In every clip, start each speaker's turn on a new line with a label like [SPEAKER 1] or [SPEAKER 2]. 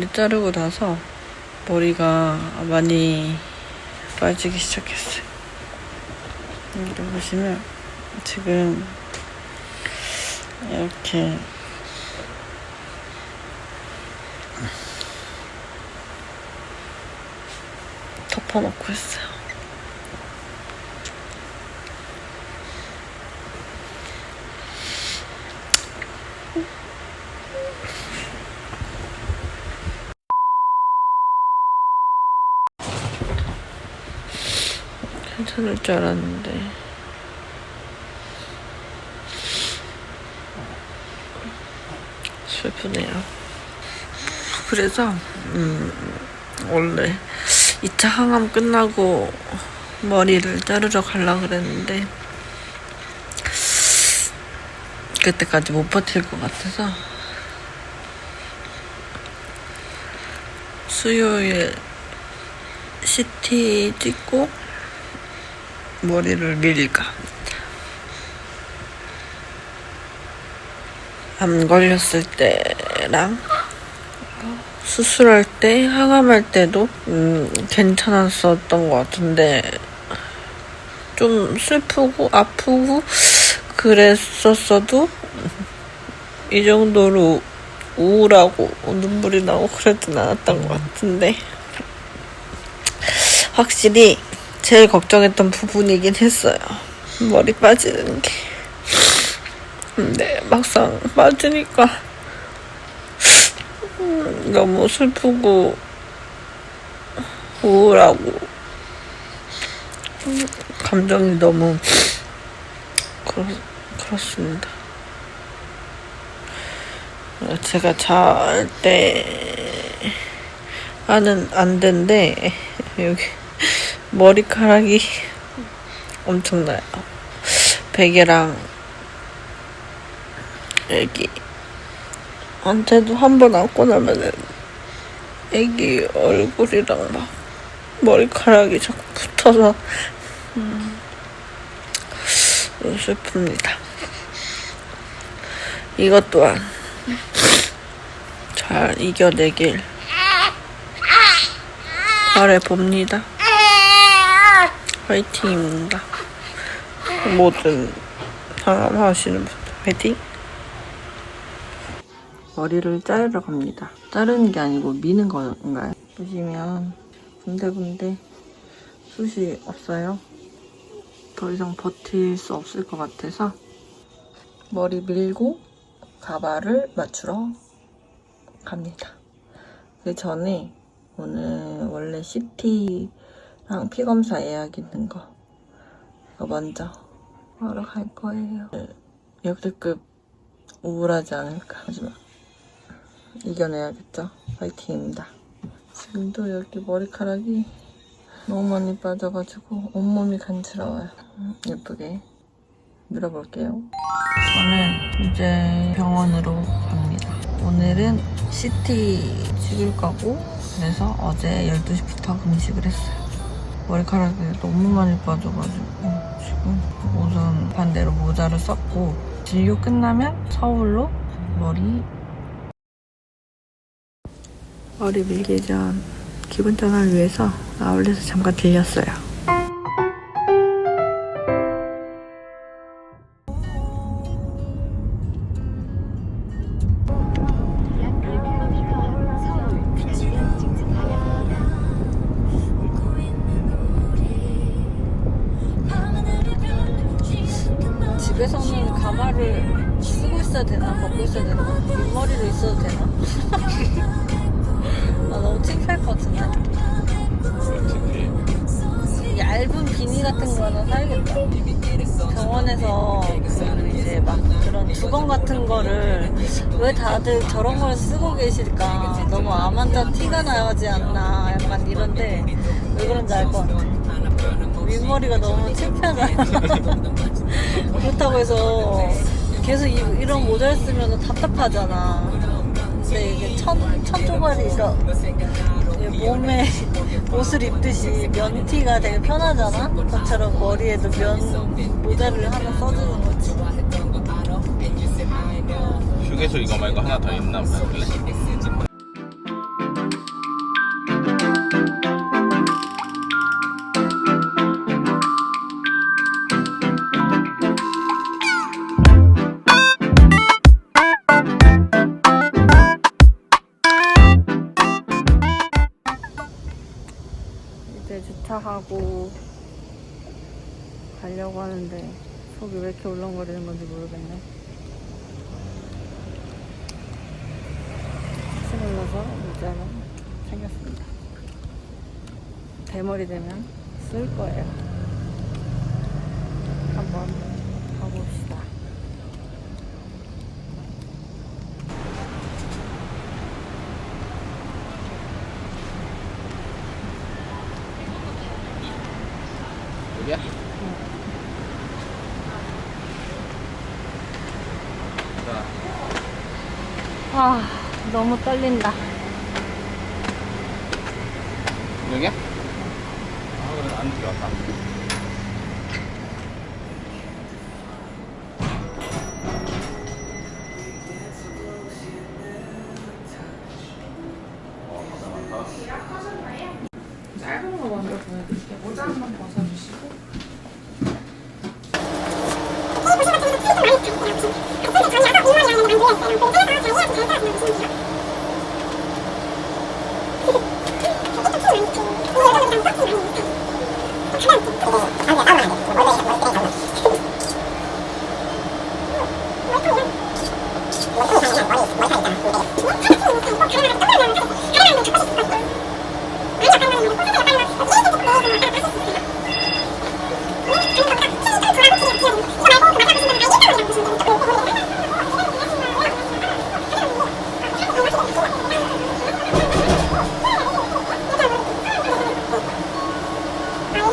[SPEAKER 1] 머리 자르고 나서 머리가 많이 빠지기 시작했어요. 여기 보시면 지금 이렇게 덮어놓고 있어요. 괜찮을 줄 알았는데 슬프네요. 그래서 음, 원래 2차 항암 끝나고 머리를 자르러 가려 그랬는데 그때까지 못 버틸 것 같아서 수요일 CT 찍고 머리를 밀까? 암 걸렸을 때랑 수술할 때 항암할 때도 음, 괜찮았었던 것 같은데 좀 슬프고 아프고 그랬었어도 이 정도로 우울하고 눈물이 나고 그러진 않았던 것 같은데. 확실히 제일 걱정했던 부분이긴 했어요. 머리 빠지는 게. 근데 막상 빠지니까 음, 너무 슬프고 우울하고 음, 감정이 너무 그렇, 그렇습니다. 어, 제가 잘 때 하는 안대인데 여기 머리카락이 엄청나요. 베개랑 여기 한테도 한 번 안고 나면은 애기 얼굴이랑 막 머리카락이 자꾸 붙어서 음, 슬픕니다. 이것 또한 잘 이겨내길 바래봅니다. 화이팅입니다. 모든 상암하시는 분들 화이팅! 머리를 자르러 갑니다. 자르는 게 아니고 미는 건가요? 보시면 군데군데 숱이 없어요. 더 이상 버틸 수 없을 것 같아서 머리 밀고 가발을 맞추러 갑니다. 그 전에 오늘 원래 CT 랑 피검사 예약 있는 거 먼저 하러 갈 거예요. 역대급 우울하지 않을까 하지만 이겨내야겠죠. 파이팅입니다. 지금도 여기 머리카락이 너무 많이 빠져가지고 온몸이 간지러워요. 음, 예쁘게 밀어볼게요. 저는 이제 병원으로 갑니다. 오늘은 CT 찍을 거고 그래서 어제 12시부터 금식을 했어요. 머리카락이 너무 많이 빠져가지고 지금 우선 반대로 모자를 썼고 진료 끝나면 서울로 머리 머리 밀기 전 기분 전환을 위해서 아울렛에 잠깐 들렸어요. 집에서는 가마를 쓰고 있어야 되나 벗고 있어야 되나 윗머리로 있어도 되나? 나 너무 창피할 것 같은데. 얇은 비니 같은 거 하나 사야겠다. 병원에서 그 이제 막 그런 두건 같은 거를 왜 다들 저런 걸 쓰고 계실까? 너무 암환자 티가 나지 않나? 약간 이런데 왜 그런지 알 것 같아 윗머리가 너무 창피하잖아 그렇다고 해서 계속 이, 이런 모자를 쓰면 답답하잖아. 근데 이게 천, 천 조각이가 몸에 옷을 입듯이 면티가 되게 편하잖아? 그것처럼 머리에도 면 모자를 하나 써주는 거지.
[SPEAKER 2] 휴게소 이거 말고 하나 더 있나 보네.
[SPEAKER 3] 이렇게 울렁거리는 건지 모르겠네. 스물러서 문자는 생겼습니다. 대머리 되면 쓸 거예요. 한번 가봅시다.
[SPEAKER 2] 여기야?
[SPEAKER 3] 아, 너무 떨린다.
[SPEAKER 2] 여기야?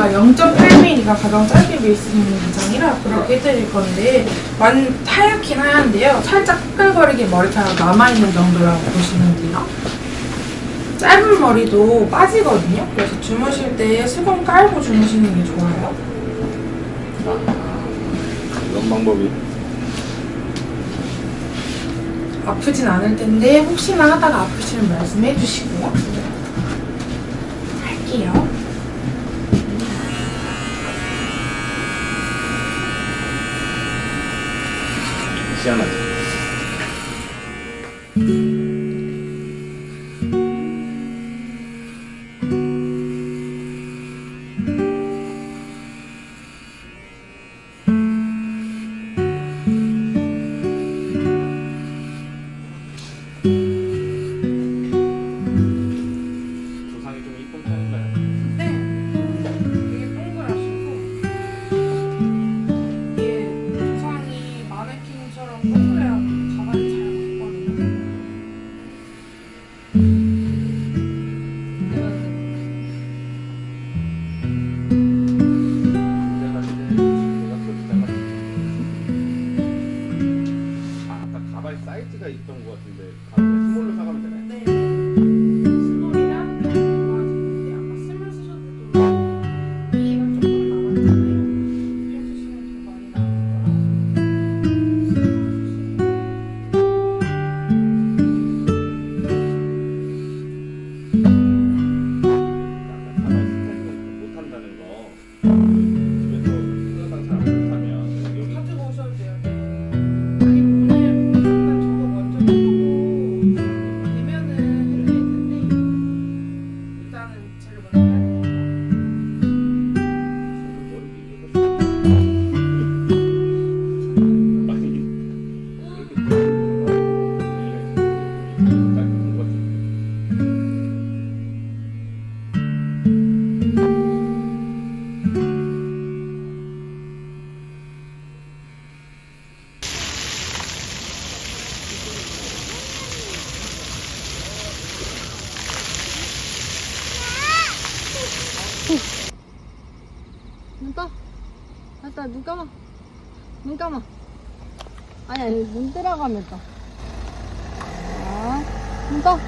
[SPEAKER 4] 저희가 0.8mm가 가장 짧게 밀 수 있는 인장이라 그렇게 해드릴 건데 완 하얗긴 하얀데요. 살짝 끈끈거리게 머리카락 남아있는 정도라고 보시면 돼요. 짧은 머리도 빠지거든요. 그래서 주무실 때 수건 깔고 주무시는 게 좋아요.
[SPEAKER 2] 이런 방법이.
[SPEAKER 4] 아프진 않을 텐데 혹시나 하다가 아프시면 말씀해 주시고요. 할게요.
[SPEAKER 2] 시원
[SPEAKER 3] 눈 감아. 아니, 아니, 눈 들어가면 떠. 자, 눈 떠.